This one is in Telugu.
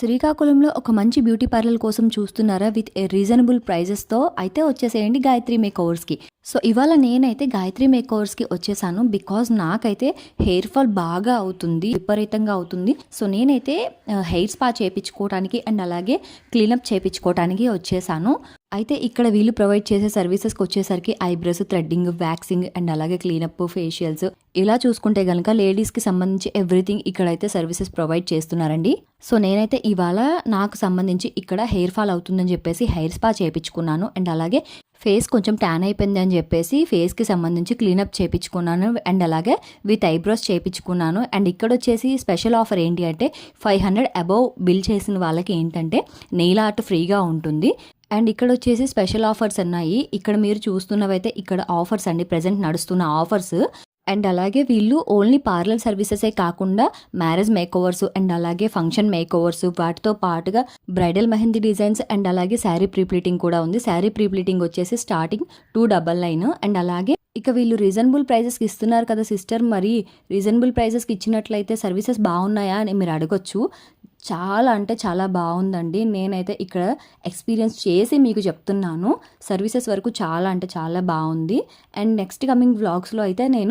శ్రీకాకుళంలో ఒక మంచి బ్యూటీ పార్లర్ కోసం చూస్తున్నారా విత్ ఏ రీజనబుల్ ప్రైజెస్తో? అయితే వచ్చేసేయండి గాయత్రి మేక్ ఓవర్స్కి సో ఇవాళ నేనైతే గాయత్రి మేక్ ఓవర్స్కి వచ్చేసాను బికాజ్ నాకైతే హెయిర్ ఫాల్ బాగా అవుతుంది విపరీతంగా అవుతుంది. సో నేనైతే హెయిర్ స్పా చేయించుకోవడానికి అండ్ అలాగే క్లీనప్ చేయించుకోవడానికి వచ్చేసాను. అయితే ఇక్కడ వీళ్ళు ప్రొవైడ్ చేసే సర్వీసెస్కి వచ్చేసరికి ఐబ్రోస్ థ్రెడ్డింగ్ వ్యాక్సింగ్ అండ్ అలాగే క్లీనప్ ఫేషియల్స్ ఇలా చూసుకుంటే కనుక లేడీస్కి సంబంధించి ఎవ్రీథింగ్ ఇక్కడైతే సర్వీసెస్ ప్రొవైడ్ చేస్తున్నారండి. సో నేనైతే ఇవాళ నాకు సంబంధించి ఇక్కడ హెయిర్ ఫాల్ అవుతుందని చెప్పేసి హెయిర్ స్పా చేయించుకున్నాను అండ్ అలాగే ఫేస్ కొంచెం ట్యాన్ అయిపోయింది అని చెప్పేసి ఫేస్కి సంబంధించి క్లీనప్ చేయించుకున్నాను అండ్ అలాగే విత్ ఐబ్రోస్ చేయించుకున్నాను అండ్ ఇక్కడ వచ్చేసి స్పెషల్ ఆఫర్ ఏంటి అంటే ఫైవ్ హండ్రెడ్ అబవ్ బిల్ చేసిన వాళ్ళకి ఏంటంటే నెయిల్ ఆర్ట్ ఫ్రీగా ఉంటుంది. అండ్ ఇక్కడ వచ్చేసి స్పెషల్ ఆఫర్స్ ఉన్నాయి ఇక్కడ మీరు చూస్తున్నవైతే ఇక్కడ ఆఫర్స్ అండి. ప్రజెంట్ నడుస్తున్న ఆఫర్స్. అండ్ అలాగే వీళ్ళు ఓన్లీ పార్లర్ సర్వీసెసే కాకుండా మ్యారేజ్ మేక్ ఓవర్స్ అండ్ అలాగే ఫంక్షన్ మేక్ ఓవర్స్ వాటితో పాటుగా బ్రైడల్ మెహందీ డిజైన్స్ అండ్ అలాగే శారీ ప్రీప్లీటింగ్ కూడా ఉంది. శారీ ప్రీప్లీటింగ్ వచ్చేసి starting two double nine. And అలాగే ఇక వీళ్ళు రీజనబుల్ ప్రైజెస్కి ఇస్తున్నారు కదా సిస్టర్. మరి రీజనబుల్ ప్రైజెస్కి ఇచ్చినట్లయితే సర్వీసెస్ బాగున్నాయా అని మీరు అడగొచ్చు. చాలా అంటే చాలా బాగుందండి. నేనైతే ఇక్కడ ఎక్స్పీరియన్స్ చేసి మీకు చెప్తున్నాను. సర్వీసెస్ వరకు చాలా అంటే చాలా బాగుంది. అండ్ నెక్స్ట్ కమింగ్ వ్లాగ్స్లో అయితే నేను